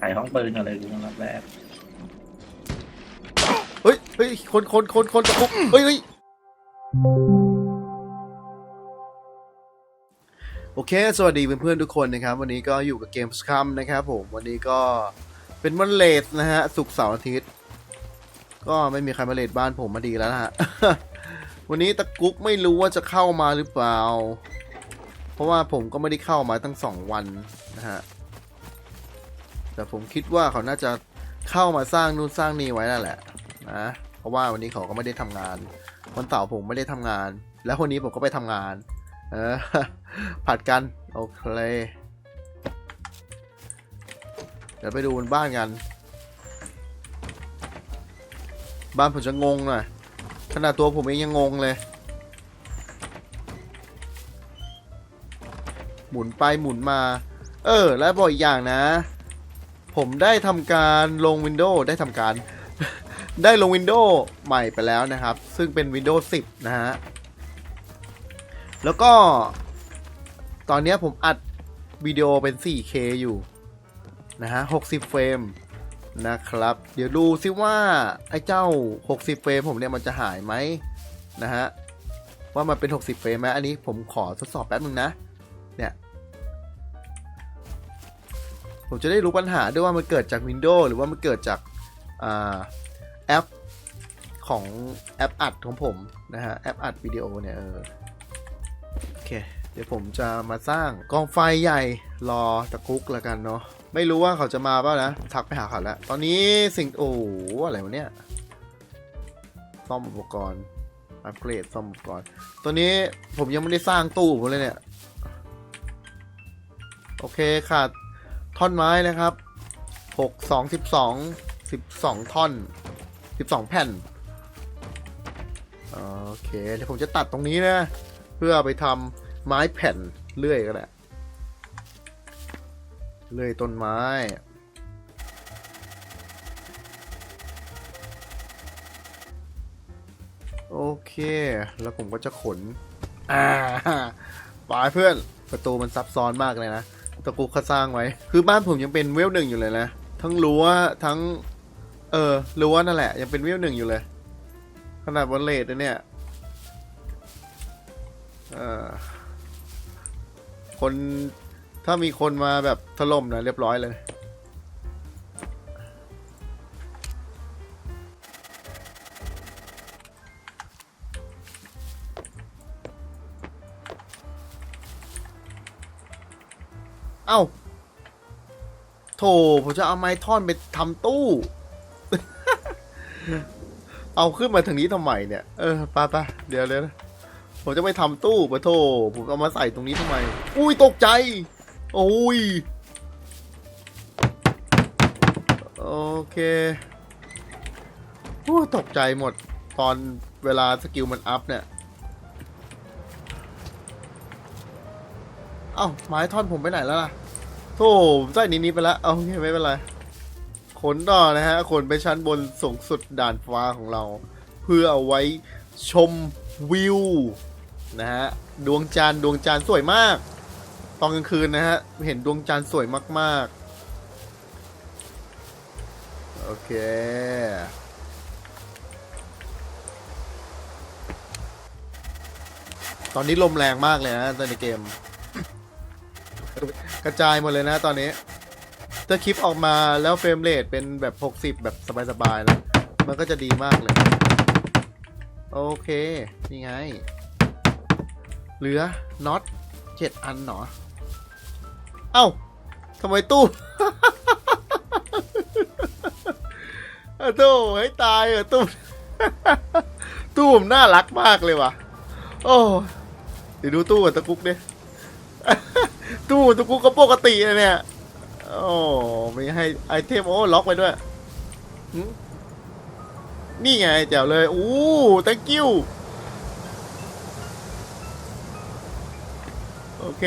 ถ่ายห้องปืนกันเลยกูรับแรกเฮ้ยเฮ้ยคนคนคนคนตะคุกเฮ้ยเฮ้ยโอเค สวัสดีเพื่อนๆทุกคนนะครับ วันนี้ก็อยู่กับเกมสคัมนะครับผม วันนี้ก็เป็นวันเลทนะฮะ สุกเสาร์อาทิตย์ ก็ไม่มีใครมาเลทบ้านผมมาดีแล้วนะฮะ วันนี้ตะกุกไม่รู้ว่าจะเข้ามาหรือเปล่า เพราะว่าผมก็ไม่ได้เข้ามาตั้งสองวันนะฮะ แต่ผมคิดว่าเขาน่าจะเข้ามาสร้างนู่นสร้างนี่ไว้นั่นแหละนะเพราะว่าวันนี้เขาก็ไม่ได้ทำงานวันเสาร์ผมไม่ได้ทำงาน แล้ววันนี้ผมก็ไปทำงาน เออผัดกันโอเคเดี๋ยวไปดูบนบ้านกัน บ้านผมจะงงหน่อยขนาดตัวผมเองยังงงเลย หมุนไปหมุนมา เออ แล้วบอกอีกอย่างนะ ผมได้ทำการลง Windows ได้ทำการ ได้ลง Windows ใหม่ไปแล้วนะครับ ซึ่งเป็น Windows 10 นะฮะ แล้วก็ ตอนนี้ผมอัดวิดีโอเป็น 4K อยู่ นะฮะ 60 เฟรมนะครับ เดี๋ยวดูซิว่า ไอ้เจ้า 60 เฟรมผมเนี่ยมันจะหายไหมนะฮะ ว่ามันเป็น 60 เฟรมไหมอันนี้ผมขอทดสอบแป๊บนึงนะ ผมจะได้รู้ปัญหาด้วยว่ามันเกิดจาก Windows หรือว่ามันเกิดจากอาแอปของแอปอัดของผมนะฮะแอปอัดวิดีโอเนี่ยเออโอเคเดี๋ยวผมจะมาสร้างกองไฟใหญ่รอตะกุกแล้วกันเนาะไม่รู้ว่าเขาจะมาเปล่านะทักไปหาเขาแล้ว ตอนนี้สิ่งโอ้โหอะไรวะเนี่ยซ่อมอุปกรณ์อัปเกรดซ่อมอุปกรณ์ตัวนี้ผมยังไม่ได้สร้างตู้ผมเลยเนี่ย โอเคขาด ท่อนไม้นะครับหกสองสิบสองสิบสองท่อนสิบสองแผ่น โอเคเดี๋ยวผมจะตัดตรงนี้นะ เพื่อไปทำไม้แผ่นเลื่อยก็ได้เลื่อยต้นไม้โอเค แล้วผมก็จะขน อ่าไปเพื่อน ประตูมันซับซ้อนมากเลยนะ ตะกุกเขาสร้างไว้ คือบ้านผมยังเป็นเวลหนึ่งอยู่เลยนะ ทั้งรั้วทั้ง เออรั้วนั่นแหละ ยังเป็นเวลหนึ่งอยู่เลย ขนาดบนเลดเนี่ยคนถ้ามีคนมาแบบถล่มนะเรียบร้อยเลย เอ้าโถผมจะเอาไม้ท่อนไปทำตู้ เอาขึ้นมาถึงนี้ทำไมเนี่ย เออไปไปเดี๋ยวเดี๋ยนะผมจะไปทำตู้ปะโถผมเอามาใส่ตรงนี้ทำไม อุ้ยตกใจ โอ้ย โอเคโอ้ตกใจหมดตอนเวลาสกิลมันอัพเนี่ย เอ้าไม้ท่อนผมไปไหนแล้วล่ะโธ่ใส่นี้นี้ไปแล้วเอาโอเคไม่เป็นไรขนต่อนะฮะขนไปชั้นบนสูงสุดด่านฟ้าของเรา เพื่อเอาไว้ชมวิวนะฮะดวงจันทร์ดวงจันทร์สวยมาก ตอนกลางคืนนะฮะเห็นดวงจันทร์สวยมากๆโอเคตอนนี้ลมแรงมากเลยนะในเกม กระจายหมดเลยนะตอนนี้ถ้าคลิปออกมาแล้วเฟรมเรทเป็นแบบ 60 แบบสบายๆนะมันก็จะดีมากเลย โอเค นี่ไง เหลือน็อตเจ็ดอันเหรอเอ้าทำไมตู้เออตู้ให้ตายเหรอตู้ตู้ผมน่ารักมากเลยว่ะ โอ้เดี๋ยวดูตู้กับตะกุกดิ ตู้ตะกุกก็ปกตินะเนี่ย โอ้ไม่ให้ไอเทมโอ้ล็อกไว้ด้วย นี่ไงแจ๋วเลยอู้ thank you โอเค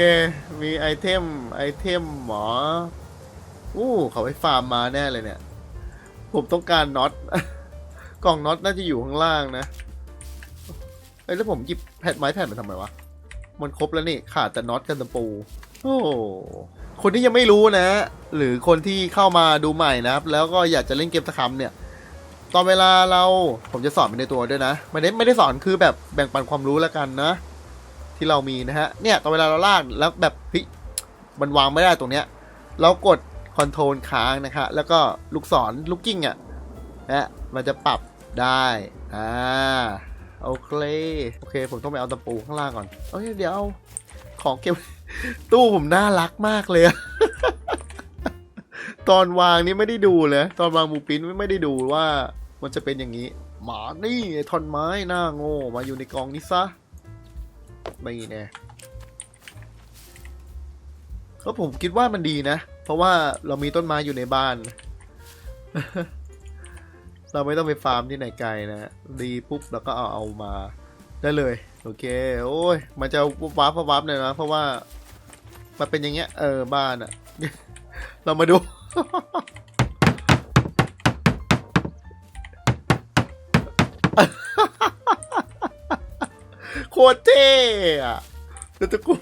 มีไอเทม ไอเทมหมอ อู้ เขาไปฟาร์มมาแน่เลยเนี่ย ผมต้องการน็อต กล่องน็อตน่าจะอยู่ข้างล่างนะ เอ้ยแล้วผมหยิบแผ่นไม้แผ่นมาทำไมวะ มันครบแล้วนี่ ขาดแต่น็อตกันตะปู โอ้คนที่ยังไม่รู้นะ หรือคนที่เข้ามาดูใหม่นะครับ แล้วก็อยากจะเล่นเกมสครัมเนี่ย ตอนเวลาเราผมจะสอนไปในตัวด้วยนะไม่ได้ไม่ได้สอนคือแบบแบ่งปันความรู้แล้วกันนะ ที่เรามีนะฮะเนี่ยตอนเวลาเราลากแล้วแบบเฮ้ยมันวางไม่ได้ตรงเนี้ย เรากดคอนโทรลค้างนะคะแล้วก็ลูกศรลูกกิ้งอะนะมันจะปรับได้อ่าโอเคโอเค ผมต้องไปเอาตะปูข้างล่างก่อนเอ้ยเดี๋ยวเอาของเก็บ ตู้ผมน่ารักมากเลย ตอนวางนี่ไม่ได้ดูเลย ตอนวางหมูปินไม่ได้ดูว่า มันจะเป็นอย่างนี้ หมานี่ไอ้ท่อนไม้หน้าโง่มาอยู่ในกองนี้ซะไม่แน่ก็ผมคิดว่ามันดีนะ เพราะว่าเรามีต้นไม้อยู่ในบ้าน เราไม่ต้องไปฟาร์มที่ไหนไกลนะ ดีปุ๊บแล้วก็เอาเอามาได้เลย โอเค โอ้ย มันจะวับวับวับเลยนะ เพราะว่า มันเป็นอย่างเงี้ย เออ บ้านอะเรามาดู โคตรเท่อะแต่ตะกู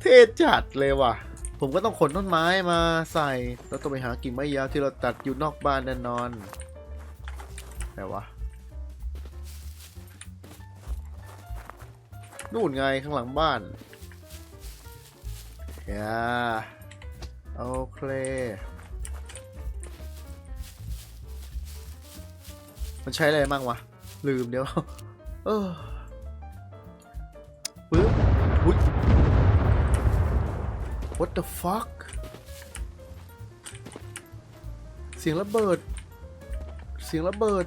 เท่จัดเลยว่ะ ผมก็ต้องขนต้นไม้มาใส่ แล้วต้องไปหากิ่งไม้ยาวที่เราตัดอยู่นอกบ้านแน่นอนไหนวะนู่นไงข้างหลังบ้าน อย่าโอเคมันใช้อะไรบ้างวะ ลืมเดี๋ยวเออปึ๊บอุ๊ย what the fuck เสียงระเบิด เสียงระเบิด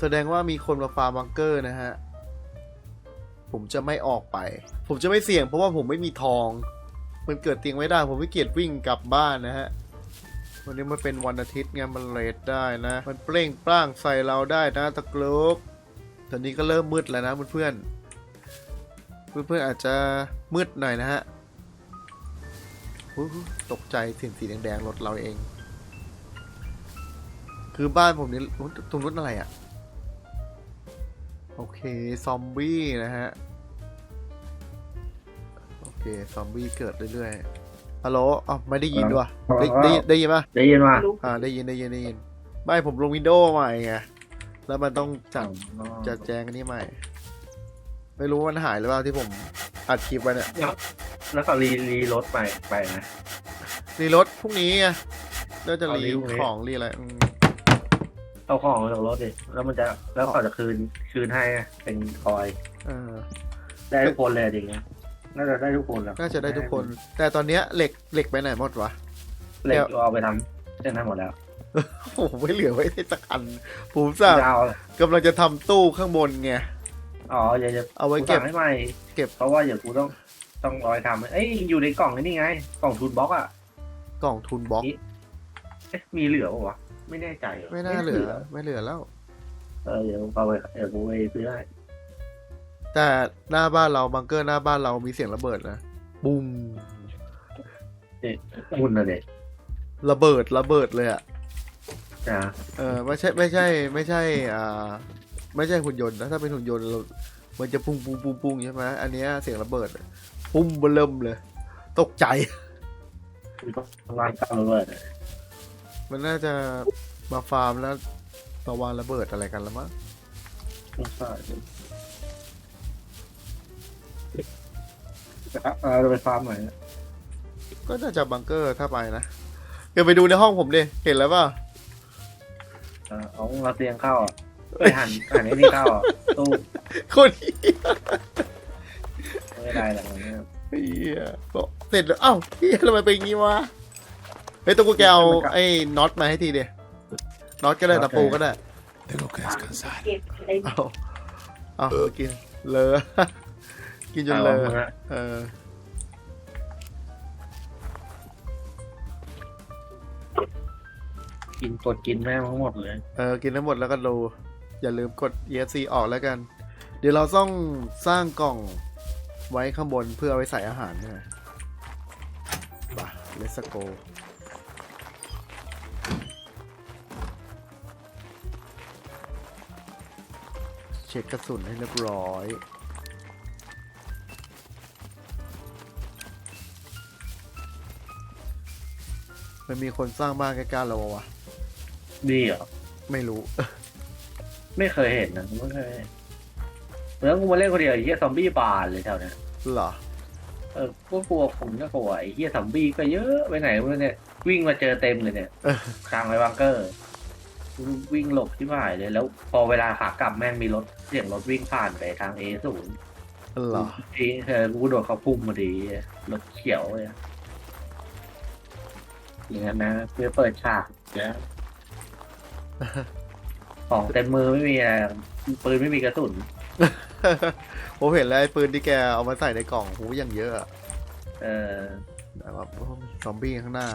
แสดงว่ามีคนมาฟาร์มบังเกอร์นะฮะ ผมจะไม่ออกไป ผมจะไม่เสี่ยงเพราะว่าผมไม่มีทอง มันเกิดเตียงไม่ได้ ผมไม่เกียจวิ่งกลับบ้านนะฮะ วันนี้มันเป็นวันอาทิตย์ไงมันเลทได้นะ มันเปล่งปล้างใส่เราได้นะตะกลุกตอนนี้ก็เริ่มมืดแล้วนะเพื่อนเพื่อนๆอาจจะมืดหน่อยนะฮะตกใจสิ่งสีแดงๆรถเราเอง คือบ้านผมนี่ตรงนู้นอะไรอะ่ะ โอเค ซอมบี้นะฮะ เคซอมบี้เกิดเรื่อยๆฮัลโหลอ๋อไม่ได้ยินด้วยได้ได้ได้ยินปะได้ยินว่าอ่าได้ยินได้ยินได้ยินไม่ผมลงวินโดว์ใหม่ไงแล้วมันต้องจัดจัดแจงอันนี้ใหม่ ไม่รู้ว่ามันหายหรือเปล่าที่ผมอัดคลิปไว้เนี่ยแล้วก็รีรีรถไปไปนะรีรถพรุ่งนี้ไงน่าจะเอารีรีพรุ่งนี้ของรีอะไรอืมเอาของออกจากรถดิแล้วมันจะแล้วเขาจะคืนคืนให้เป็นคอย เออ ได้ทุกคนเลยจริงๆ น่าจะได้ทุกคนแล้วน่าจะได้ทุกคน แต่ตอนเนี้ยเหล็กเหล็กไปไหนหมดวะเหล็กเอาไปทำเส้นนั้นหมดแล้วโอ้โหไม่เหลือไว้ให้สักอันผมสั่งจะเอากำลังจะทำตู้ข้างบนไงอ๋ออย่าจะเอาไว้กูเก็บสั่งให้ใหม่เก็บเพราะว่าเดี๋ยวกูต้องต้องรอยทำเอ้ยอยู่ในกล่องนี่ไง กล่องทูนบ็อกอะกล่องทุนบล็อกเอ๊ะมีเหลือปะวะไม่แน่ใจว่ะไม่น่าเหลือ ไม่เหลือแล้ว เออเดี๋ยวเอาไปเดี๋ยวกูไปซื้อให้ แต่หน้าบ้านเราบังเกอร์หน้าบ้านเรามีเสียงระเบิดนะบูมหุ่นนะเด็กระเบิดระเบิดเลยอะนะเออไม่ใช่ไม่ใช่ ไม่ใช่อ่าไม่ใช่หุ่นยนต์นะถ้าเป็นหุ่นยนต์เรามันจะปุ้งปุ้งปุ้งปุ้งใช่ไหมอันเนี้ยเสียงระเบิดอะปุ้มเบลิ่มเลย ตกใจร้านเก่าเลยมันน่าจะมาฟาร์มแล้วมาวางระเบิดอะไรกันแล้วมั้ง เออไปฟาร์มหน่อยก็น่าจะบังเกอร์ถ้าไปนะเดี๋ยวไปดูในห้องผมดิเห็นแล้วป่ะเออเอาเราเตียงเข้าอะไปหันหันไอ้นี่เข้าอะตู้คนเหี้ยไม่ได้หรอกเนี่ยเหี้ยบอกเสร็จแล้วเอ้าเฮียทำไมเป็นอย่างงี้วะเฮ้ยตัวกูแกเอาไอ้น็อตมาให้ทีเดียน็อตก็ได้ตะปูก็ได้ Tengo que descansar. เก็บอะไรเอาเอากินเลอะ กินจนเลเอาอะมาเออ กินกดกินแม่งทั้งหมดเลย เออ กินทั้งหมดแล้วก็ดู อย่าลืมกด ESC ออกแล้วกัน เดี๋ยวเราต้องสร้างกล่องไว้ข้างบนเพื่อเอาไว้ใส่อาหารใช่ไหมไป let's go เช็คกระสุนให้เรียบร้อย มันมีคนสร้างบ้านใกล้ๆเราวะดีเหรอ ไม่รู้ ไม่เคยเห็นนะไม่เคยเห็นแล้วกูมาเล่นคนเดียวไอ้เหี้ยซอมบี้บานเลยแถวเนี้ยเหรอเออก็กลัวผมก็กลัวไอ้เหี้ยซอมบี้ก็เยอะไปไหนวะเนี่ย วิ่งมาเจอเต็มเลยเนี่ยเออทางไปบังเกอร์วิ่งหลบที่ผ่ายเลย แล้ว พอเวลาขากลับแม่งมีรถเสียงรถวิ่งผ่านไปทางเอศูนย์เหรอเอเออกูโดดเขาพุ่มมาดีรถเขียวเลย อย่างนั้นนะเพื่อเปิดฉากเดี๋ยวของเต็มมือไม่มีอะไรปืนไม่มีกระสุนผมเห็นแล้วไอ้ปืนที่แกเอามาใส่ในกล่องหูอย่างเยอะอะเออแต่แบบโอ้มีซอมบี้ข้างหน้า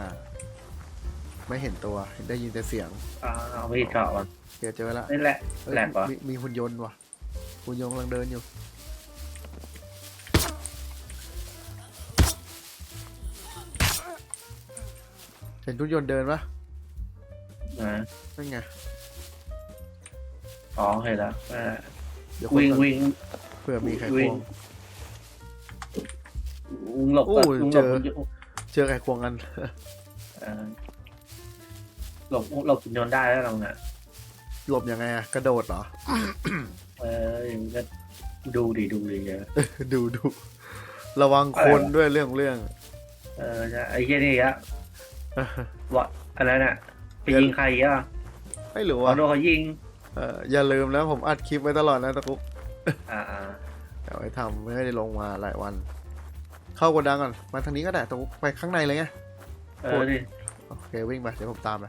ไม่เห็นตัวได้ยินแต่เสียงเอาเอาไปเจาะก่อนเดี๋ยวเจอแล้วนี่แหละเอ้ยแหลกเหรอมีมีหุ่นยนต์ว่ะหุ่นยนต์กำลังเดินอยู่ ห็นทุกยนต์เดินปะนะนั่นไง อ๋อเห็นแล้วเออเดี๋ยววิ่งคนวิ่งเผื่อมีใครวิ่ควงงวิ่งหลบโอ้ก็วิ่งหเจลบออยู่เจอใครควงกันเออหลบหลบหุ่นยนต์ได้แล้วเราเนี่ยหลบยังไงอะกระโดดเหรอ เอออย่างนี้ก็ดูดีดูดีเยอะ ดูดู ระวังคนด้วยเรื่องเรื่อง เออใช่ไอ้เหี้ยนี่อะ วะอะไรน่ะไปยิงใครอะไม่รู้เอาอะโดนเขายิงเอออย่าลืมนะผมอัดคลิปไว้ตลอดนะตะกุกอ่าอ่าแต่ไว้ทำไม่ได้ลงมาหลายวัน เข้ากระดังก่อนมาทางนี้ก็ได้ตะกุกไปข้างในเลยไงเออดิโอเควิ่งไปเดี๋ยวผมตามไป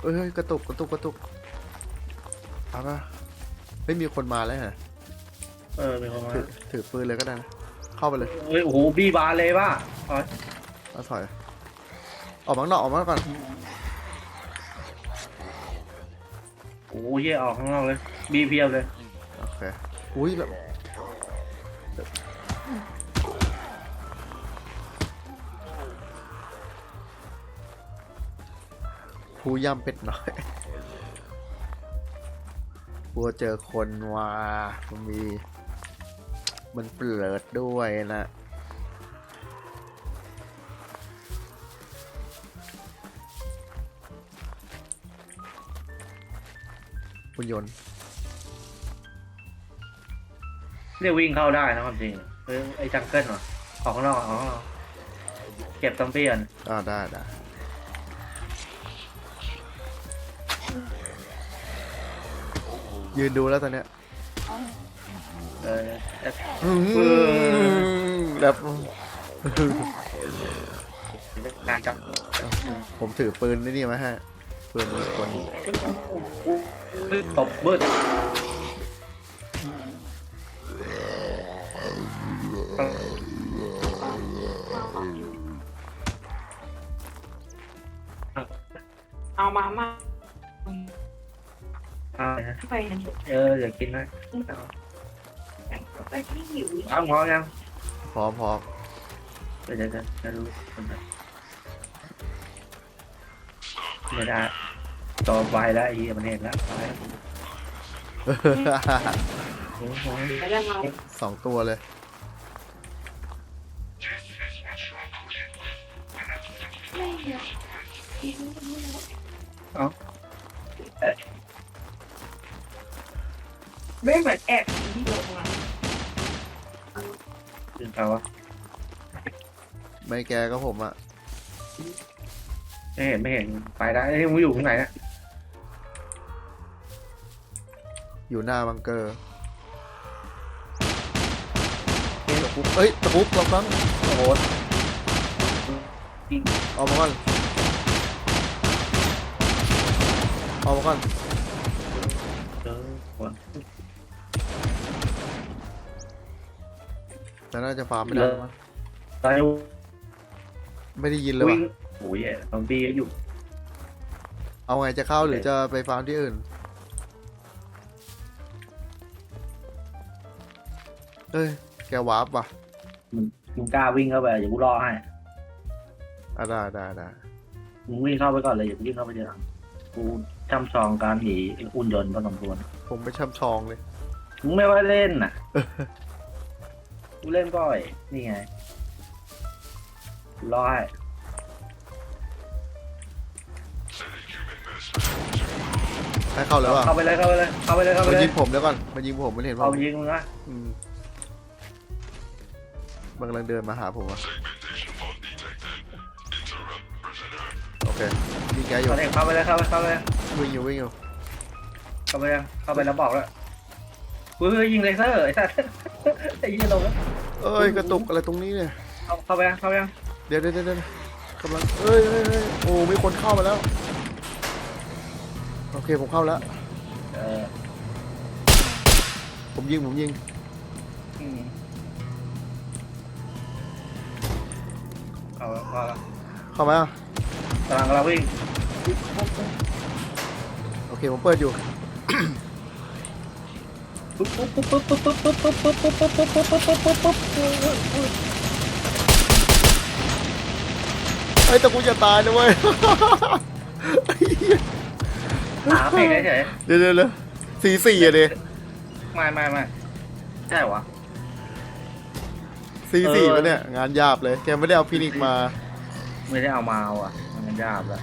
เอ้ยเฮ้ยกระตุกกระตุกกระตุกเอาปะไม่มีคนมาแล้วฮะเออมีคนมาถือถือปืนเลยก็ได้นะเข้าไปเลยเฮ้ยโอ้โหบีบานเลยป่ะอ๋อเอาถอย ออกมาข้างนอกออกมาก่อนโอ้โหเหี้ยออกข้างนอกเลย บีเพียบเลย โอเคอุ้ยแล้วผู้ย่ำเป็ดน้อยกลัวเจอคนว่ามันมี มันเปลิดด้วยนะ คุณยนต์เรียกวิ่งเข้าได้นะความจริงเฮ้ยไอ้จังเกิลวะออกข้างนอกออกข้างนอกเก็บซอมบี้ก่อนอ่าได้ได้ยืนดูแล้วตอนเนี้ยเออเอ๊ะแบบงานจับผมถือปืนนี่นี่มาฮะ ปืนมีคนตบมืดเอามามาอ่าไปนะเออเดี๋ยวกินนะไปที่หิวอ้าวพร้อมยังพร้อมพร้อมเดี๋ยวเดี๋ยวเดี๋ยวจะดูคนไหน ไม่ได้ต่อไปแล้วไอ้เหี้ยมันเห็นแล้วไปโอ้โหไปแล้วเราสองตัวเลยไม่เหมือนแอบที่ลงมาขึ้นไปวะไม่แกก็ผมอะ ไม่เห็นไม่เห็นไปได้เฮ้ยมึงอยู่ข้างไหนอะอยู่หน้าบังเกอร์ตะคุบเอ้ยตะคุบลองฟังโอ้โหเอามาก่อนเอามาก่อนเจอคนแต่น่าจะฟาร์มไม่ได้มั้งตอนนี้ไม่ได้ยินเลยวิ่ว่ะง โอ้ยซอมบี้อยู่เอาไงจะเข้าหรือจะไปฟาร์มที่อื่น เอ้ย แกวาร์ปว่ะมึงกล้าวิ่งเข้าไปอย่ากูรอให้อะได้ได้ได้มึงวิ่งเข้าไปก่อนเลยอย่าวิ่งเข้าไปทีหลังกูช่ำชองการหนีอุ่นยนต์พอสมควรผมไม่ช่ำชองเลย มึงไม่ว่าเล่นน่ะกูเล่นก้อย นี่ไงกูรอให้ ให้เข้าเลยว่ะเข้าไปเลยเข้าไปเลยเข้าไปเลยเข้าไปมาเลยยิงผมแล้วก่อนมายิงผมไม่เห็นผเอามยิงมึงนะอืมมันกำลังเดินมาหาผมอะโอเคยิงแกอยู่เอาเนี่ยเข้าไปเลยเข้าไปเข้าไปเลยวิ่งอยู่วิ่งอยู่เข้าไปเลยเข้าไปแล้วบอกแล้วเฮ้ยยิงเลเซอร์ไอ้สัสไอ้ยี่ลงแล้วเอ้ยกระตุกอะไรตรงนี้เนี่ยเข้าเข้าไปยังเข้าไปยังเดี๋ยวเดี๋ยวเดี๋ยวเดี๋ยวกำลังเอ้ยเอ้ยเอ้ยโอ้มีคนเข้ามาแล้วโอ เคผมเข้าแล้ว เออผมยิงผมยิง อืมเข้าแล้วเข้าแล้วเข้ามากำลังกำลังวิ่งโอเคผมเปิดอยู่ ปุ๊บปุ๊บปุ๊บปุ๊บปุ๊บปุ๊บปุ๊บปุ๊บปุ๊บปุ๊บปุ๊บปุ๊บปุ๊บปุ๊บปุ๊บปุ๊บไอ้ยแต่กูจะตายนะเว้ยหาเพลงเฉยเดี๋ยวเดี๋ยวเดี๋ยวสี่สี่อะดิๆไม่ไม่ไม่ใช่เหรอ สี่เอสี่อปะเนี่ยงานหยาบเลยแกไม่ได้เอาฟินิกซ์มา ไม่ได้เอามาเอาอะ มันยากแล้ว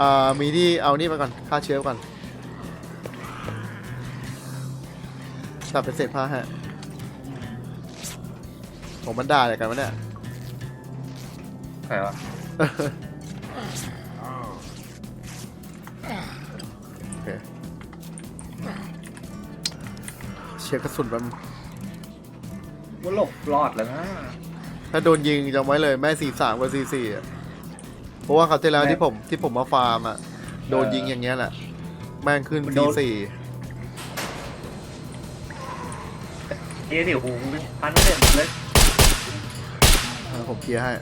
อ่ามีที่เอานี่มาก่อนฆ่าเชื้อก่อนตัดเป็นเศษผ้าฮะผมมันด่าอะไรกันวะเนี่ยใครวะ เชียร์กระสุนมันว่าหลบรอดแล้วนะถ้าโดนยิงจำไว้เลยแม่สี่สามกับสี่สี่อะเพราะว่าคราวที่แล้วที่ผมที่ผมมาฟาร์มอะ โดนยิงอย่างเงี้ยแหละ แม่งขึ้นสี่สี่เอ๊ะเดี๋ยวหูพันเสร็จเลยเออผมเคลียร์ให้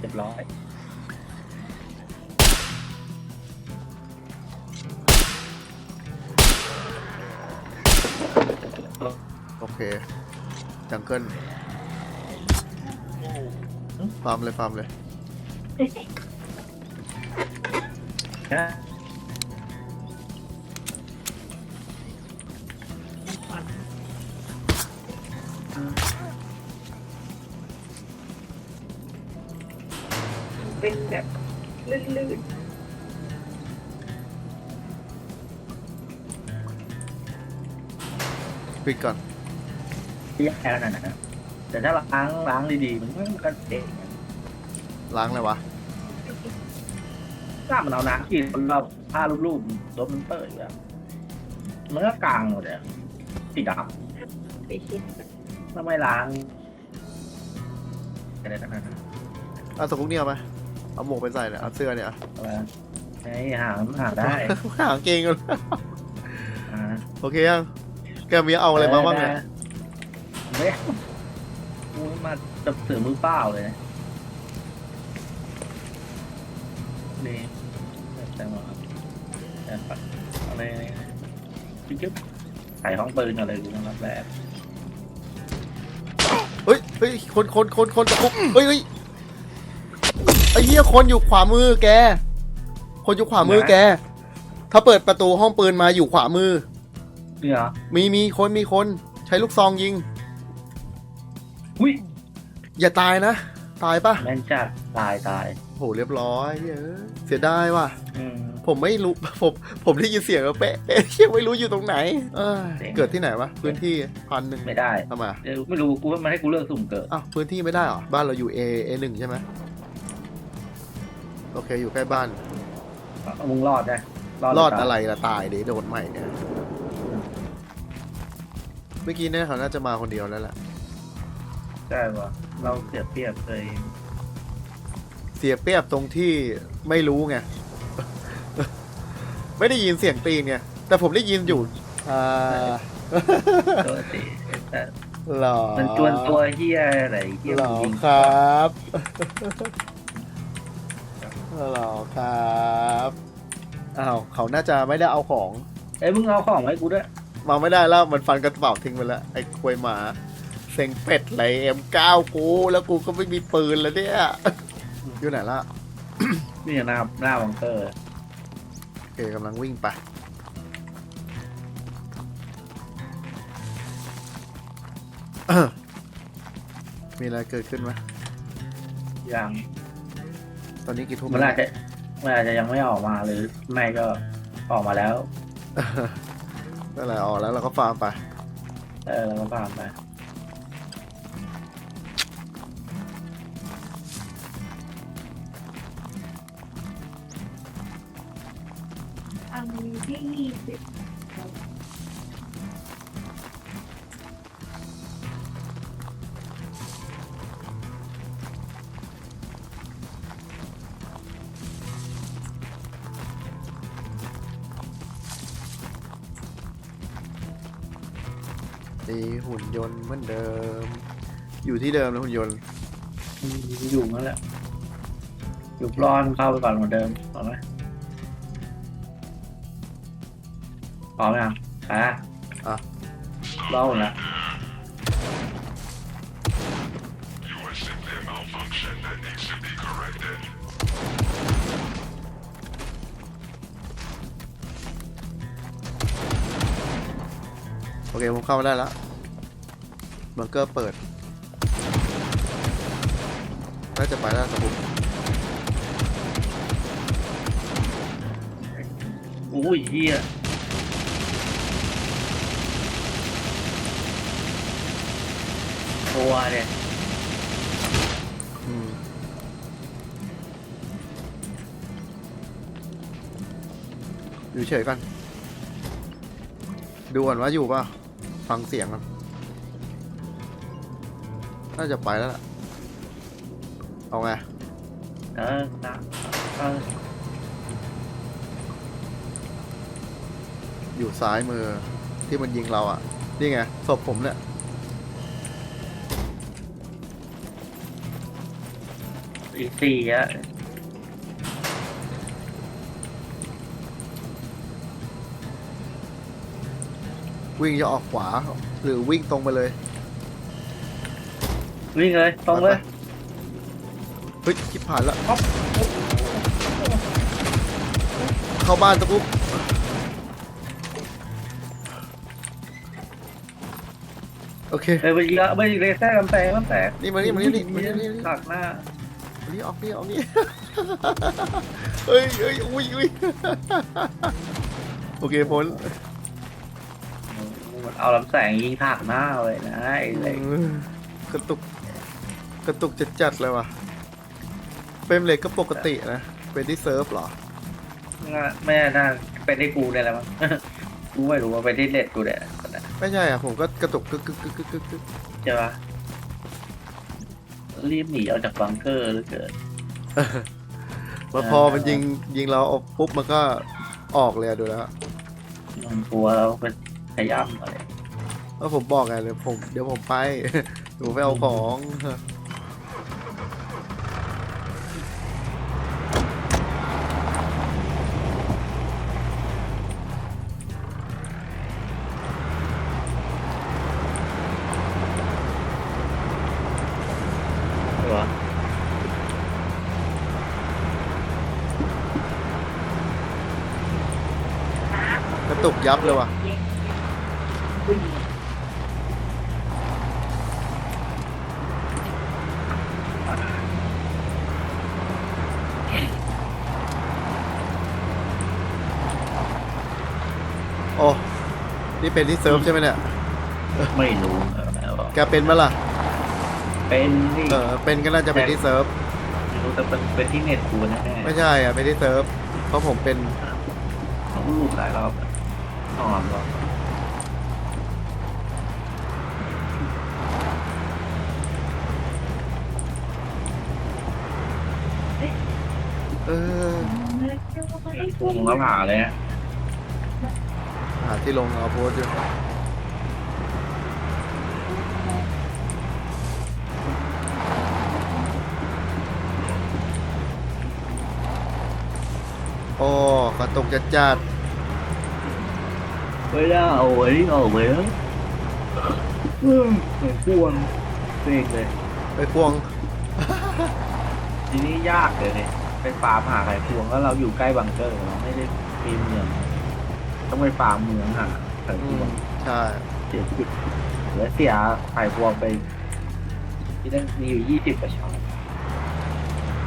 เรียบร้อย โอเค จังเกิลฟาร์มเลยฟาร์มเลยนะเป็นแบบลื่น ปิดก่อนแย่ขนาดนั้นนะแต่ถ้าล้างล้างดีๆมันก็เด็กล้างเลยวะถ้ามันเอาน้ำกินเราผ้ารูปๆรถมันเปิดอยู่แล้วมันก็กลางหมดเลยสีดๆไปคิดำทำไมล้างอะไรขนาดนั้นเอาสกุ๊กเนี่ยเอาไหมเอาหมวกไปใส่เนี่ยเอาเสื้อเนี่ยอะไรนะไอ้หางหางได้หางเกงกันอ่าโอเคยัง แกมีเอาอะไรมาบ้างเนี่ยไม่กูมาจับเสือมือเปล่าเลยนะนี่แต่ว่าแต่ปัดอะไรจิ๊บใส่ห้องปืนอะไรกูรับแรกเฮ้ยเฮ้ยคนคนคนคนตะคุบเฮ้ยเฮ้ยไอ้เหี้ยคนอยู่ขวามือแก คนอยู่ขวามือแก ถ้าเปิดประตูห้องปืนมาอยู่ขวามือ นี่เหรอมีมีคนมีคนใช้ลูกซองยิง อุ้ยอย่าตายนะ ตายปะแม่นจัดตายตายโหเรียบร้อยเฮ้ยเสียดายว่ะ อืม ผมไม่รู้ ผมผมได้ยินเสียงแล้วเป๊ะเอ๊ะยังไม่รู้อยู่ตรงไหน เอ้ยเจ๋ง เกิดที่ไหนวะพื้นที่พันหนึ่งไม่ได้ทำไมเดี๋ยวไม่รู้กูว่ามันให้กูเลือกสุ่มเกิดอ้าวพื้นที่ไม่ได้เหรอบ้านเราอยู่ A A หนึ่งใช่ไหมโอเคอยู่ใกล้บ้าน เอามึงรอดได้รอดอะไรล่ะตายเดี๋ยวโดนใหม่เนี่ย เมื่อกี้เนี่ยเขาน่าจะมาคนเดียวแล้วแหละใช่ปะเราเสียเปรียบเคยเสียเปรียบตรงที่ไม่รู้ไง ไม่ได้ยินเสียงตีนไงแต่ผมได้ยินอยู่อ่าตัวสิแต่หรอมันจวนตัวเฮียอะไรเฮียหรอยิงครับหรอครับอ้าวเขาน่าจะไม่ได้เอาของ เอ้ยมึงเอาของให้กูด้วย มาไม่ได้แล้วมันฟันกระเป๋าทิ้งไปแล้วไอ้ควยหมาเซ็งเป็ดไรเอ็มเก้ากูแล้วกูก็ไม่มีปืนแล้วเนี่ยอยู่ไหนละนี่หน้าหน้าบังเกอร์โอเคกำลังวิ่งไปมีอะไรเกิดขึ้นไหมอย่างตอนนี้กี่ทุ่มมันอาจจะมันอาจจะยังไม่ออกมาหรือไม่ก็ออกมาแล้ว นั่นแหละออกแล้วเราก็ฟาร์มไป เออเราก็ผ่านไปอันที่ยี่สิบ ยนต์เหมือนเดิม อยู่ที่เดิมนะหุ่นยนต์อืมอยู่นั่นแหละอยู่รอนเข้าไปก่อนเหมือนเดิมพร้อมไหมพร้อมยังอะอะรอหมดละโอเค ผมเข้ามาได้แล้ว บังเกอร์เปิด น่าจะไปแล้วสมมติอุ้ยเฮียตัวเนี่ยอืมอยู่เฉยกัน ดูก่อนว่าอยู่ป่ะ ฟังเสียงกัน น่าจะไปแล้วล่ะ เอาไง เออนะเอออยู่ซ้ายมือที่มันยิงเราอะ นี่ไงศพผมเนี่ย อีกสี่อะวิ่งจะออกขวา หรือวิ่งตรงไปเลย วิ่งเลยตรงเลยเฮ้ยคิดผ่านแล้วเข้าบ้านตะกุ๊บโอเคเออไปยิงละไปยิงเลเซอร์มันแตกมันแตกนี่มานี่มานี่นี่มานี่นี่นี่หักหน้านี่ออกนี่ออกนี่เฮ้ยเฮ้ยอุ้ยอุ้ยโอเคพ้นมันเอาลำแสงยิงถากหน้าเลยนะไอ้เหล็กกระตุก กระตุกจัดจัดๆเลยว่ะเป็นเหล็กก็ปกตินะ เป็นที่เซิร์ฟเหรอ ไม่น่าเป็นที่กูเนี่ยแหละมั้ง กูไม่รู้ว่าเป็นที่เน็ตกูเนี่ยไม่ใช่อะ ผมก็กระตุกกึกกึกกึกกึกกึกกึกใช่ปะรีบหนีออกจากบังเกอร์เหลือเกินแล้วพอมันยิงยิงเราออกปุ๊บมันก็ออกเลยอะดูแล้วมันกลัวเราเป็นขย้ำอะไรแล้วผมบอกไงเลยผม เดี๋ยวผมไปผมไปเอาของ ตุกยับเลยว่ะโอ้นี่เป็นที่เซิร์ฟใช่ไหมเนี่ย ไม่รู้เออแล้วแกเป็นมาล่ะ เป็นนี่เออ เป็นก็น่าจะเป็นที่เซิร์ฟไม่รู้แต่เป็นเป็นที่เน็ตกูแน่ๆไม่ใช่อะเป็นที่เซิร์ฟ เพราะผมเป็น ต้องรูปหลายรอบ นอนรอบเออกูมึงก็ผ่าเลยอะหาที่ลงเอาโพสต์อยู่โอ้กระตุกจัดจัด ไม่ได้เอาไว้นี่ออกไปแล้วอืมเหมือนพวงเองเลย ไปควง ทีนี้ยากเลยเนี่ยไปฟาร์มหาไข่พวงแล้วเราอยู่ใกล้บังเกอร์เราไม่ได้มีเมืองต้องไปฟาร์มเมืองหาไข่พวงใช่เสียจุดเหลือเสียไข่พวงไป ที่นั่นมีอยู่ยี่สิบกว่าช้อน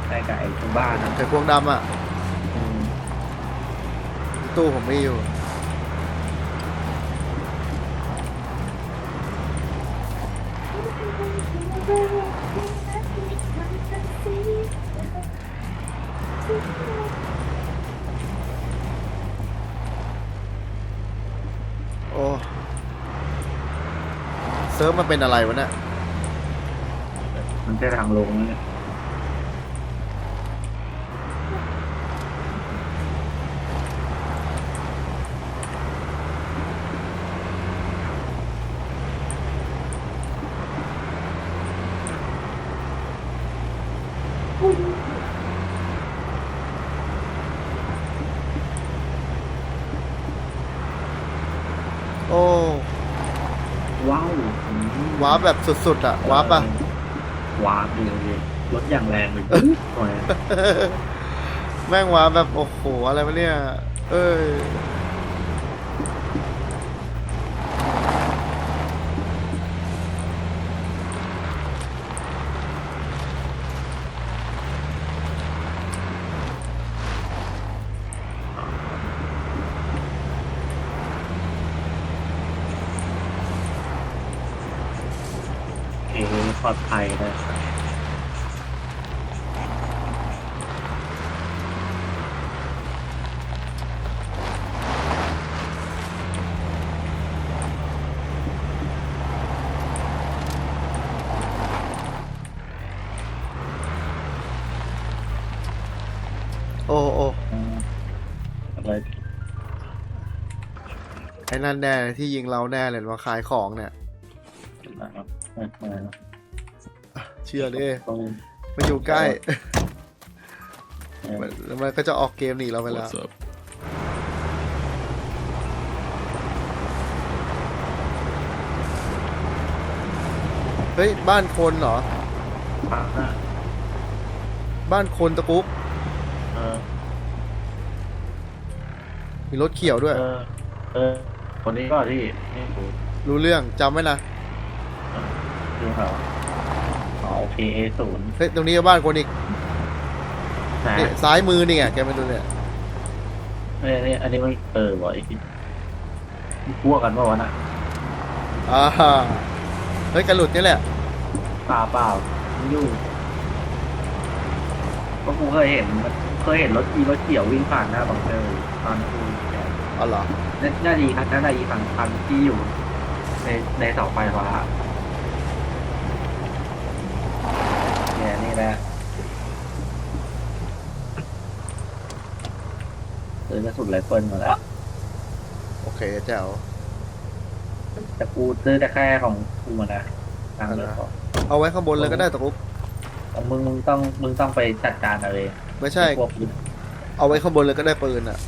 ใกล้กับไอ้ทุกบ้านนะไข่พวงดำอะอืมตู้ผมไมีอยู่ ร์ฟมันเป็นอะไรวะเนี่ย มันแค่ทางลงนะเนี่ย โอ้ ว้าวอืม ว้า ร์ปแบบสุดๆอะว้าร์ปอะว้าร์ปเลยรถอย่างแรงเลยหน่อยแม่งว้าร์ปแบบโอ้โหอะไรวะเนี่ย เอ้ย เอ ปลอดภัยเลยโอ้โอ้อืมอะไรไอ้นั่นแน่ที่ยิงเราแน่เลยมาขายของเนี่ยนะครับไม่ไม่นะ เชื่อดิต้องมันอยู่ใกล้เออมันแล้วมันก็จะออกเกมหนีเราไปแล้ว What's up? เฮ้ย บ้านคนเหรอ ปากนะบ้านคนตะกุ๊บเออมีรถเขียวด้วย เออเออคนนี้ก็ที่นี่ดูรู้เรื่องจำไว้นะ ดูเขา อ๋อโอเคเอศูนย์เฮ้ยตรงนี้ก็บ้านคนอีกนะนี่ซ้ายมือนี่ไงแกมาดูเนี่ยเนี่ยเนี่ยอันนี้มันเออบ่อยพวกกันว่าวะน่ะอ่าเฮ้ยกระหลุดนี่แหละเปล่าเปล่าไม่อยู่ก็กูเคยเห็นมันเคยเห็นรถอีรถเกี่ยววิ่งผ่านหน้าบังเกอร์ตอนกูแก่อ๋อเหรอน่าน่าดีครับน่าดีฝั่งคันที่อยู่ในในเสาไฟฟ้า นี่ยนี่แหละซื้อกระสุนไรเฟิลมาแล้ว โอเคแจ๋วแต่กูซื้อแต่แค่ของกูมานะตังค์เลยพอเอาไว้ข้างบนเลยก็ได้ตะกุ๊บของมึงมึงต้องมึงต้องไปจัดการเอาเองไม่ใช่ พวกกูเอาไว้ข้างบนเลยก็ได้ปืนอะ